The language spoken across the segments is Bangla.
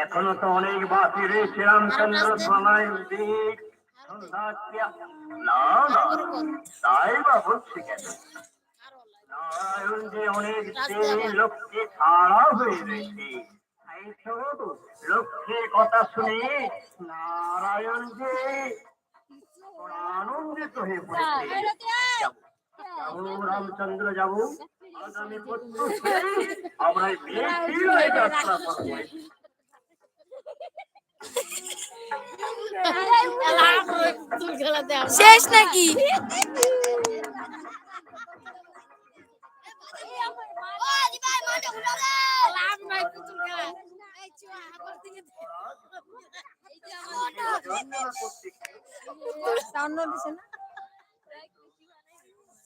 এখনও তো অনেক বাকি রয়েছে রামচন্দ্র থানায় দিক। না না তাই বা হচ্ছে কেন নারায়ণ যে অনেক লক্ষ্যে ছাড়া হয়ে রয়েছে তাই তো লক্ষ্যের কথা শুনে নারায়ণ যে আনন্দিত হয়ে পড়েছে রামচন্দ্র যাব। আগামী আমরা এই যাত্রা করব শেষ নাকি? সাউন্ড দিছে না সত্যি এই ভালো করে দেখা আস্তে এই ওইটা তো স্কুল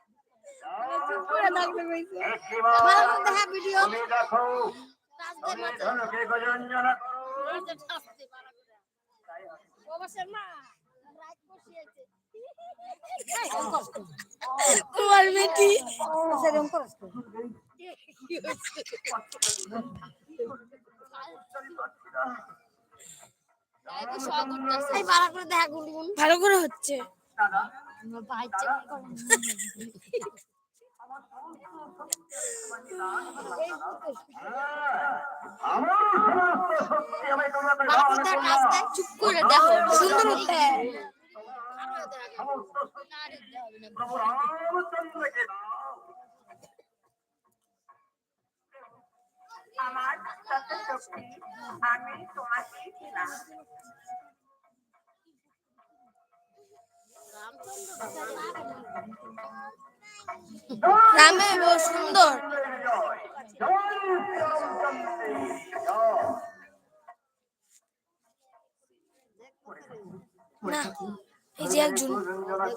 ভিডিও ধনুকে গজঞ্জনা করো ভালো করে হচ্ছে ভালো করে চুপ করে দেখো আমার শক্তি আমি তোমাকেই দিলাম রামে ও সুন্দর। না এই যে একজন। রঞ্জনা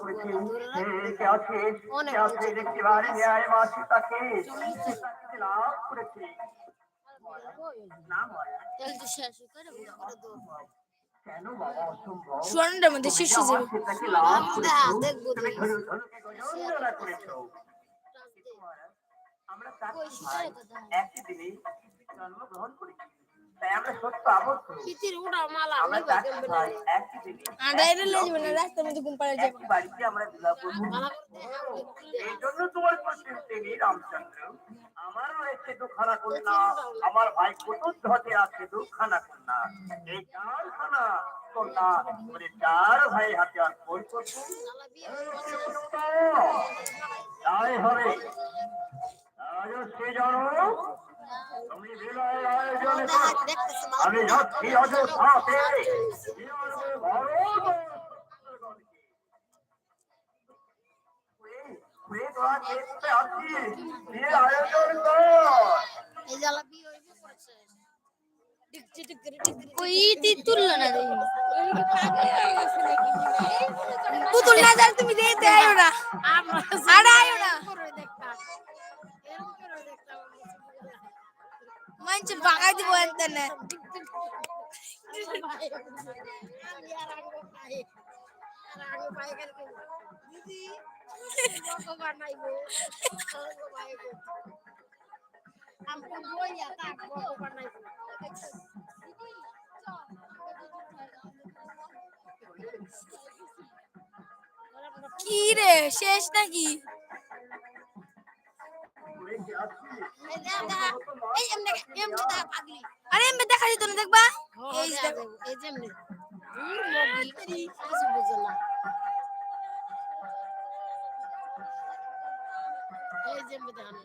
সুবর্ণটার মধ্যে শীর্ষ যাবে। আমরা একই দিনে জন্মগ্রহণ করেছি পিতির উড়া মালা নিবা কেমন ভাই একই দিনে আড়াইরে লে যাবে না রাস্তার মধ্যে ঘুম পাড়ে যাবে। বাড়িতে আমরা বিবাহ করব। ভালো করে দেখা এই জন্য তোমার পশ্চিম তিনি রামচন্দ্র। আমার রয়েছে দুখানা কন্যা আমার ভাই কুতুদ্ধতে আছে দুখানা কন্যা। এই চারখানা কন্যা মানে চার ভাই হাতে আর কই করব তাই হবে। সে জানো জ্বালা বিয়ে হইবে পড়ছে ওই তি তুললো না দেখি পুতুল না যার তুমি দেখতে আইও না। না। মানছে বাগাই দিব এন্তেনে কি রে শেষ নাকি এমনি এমনি দা পাগলি আরে এমনি দেখা যেত না দেখবা এই যে এই যে এমনি দূর মোবিল কিছু বুঝো না এই যে এমনি দেখানো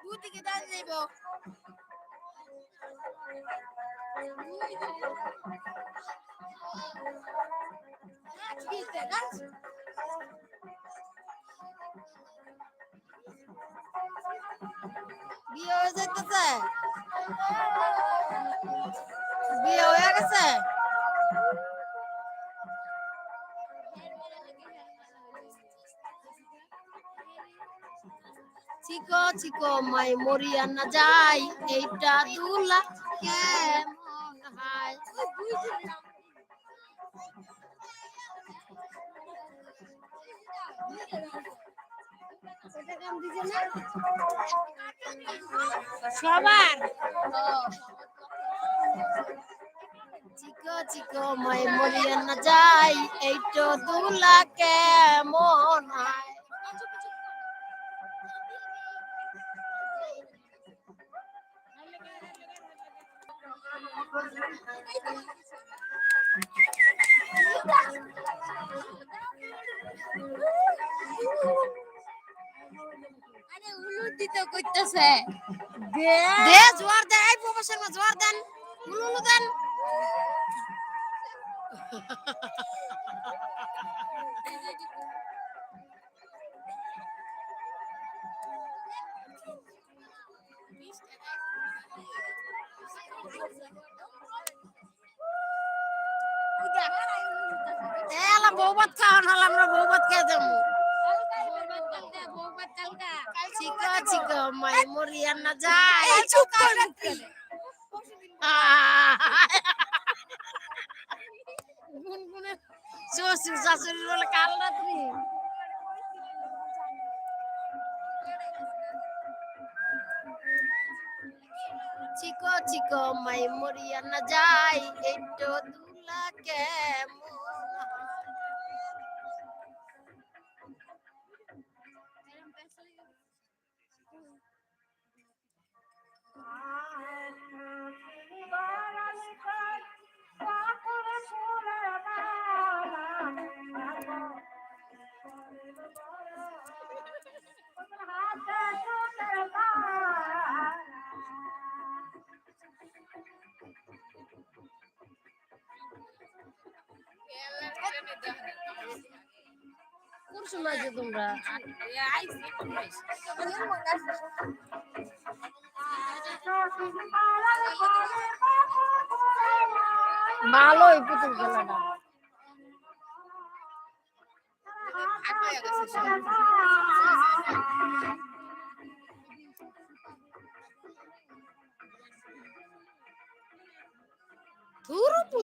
দূর থেকে দাঁড়িয়ে যাইবো বিয়ে হয়ে যাইতেছে বিয়ে হয়ে গেছে? চিকো চিকো, মাই মরিয়া না যাই, এইটা দুলা কেমন হাই সবার? চিকো চিকো মাই মরিয়া না যাই এইটা দুলা কেমন হাই আরে উলু দিতে কইতাছে দে। জোয়ার দে, এই প্রবাসের মা, জোয়ার দেন। উলুলু দেন। এ আলা বউবাত খাওয়ান হল আমরা বউবাত খেয়ে যাব। চিকো চিকো মাই মরিয়া না যায় চুপ কর গুনগুনে শ্বশুর শাশুড়ির বলে কাল রাত্রি চিকো চিকো মাই মরিয়া না যায় এইটো দুলা কেমন কোন সময় যে তোমরা ভালোই পুতুল খেলাটা। Турбо?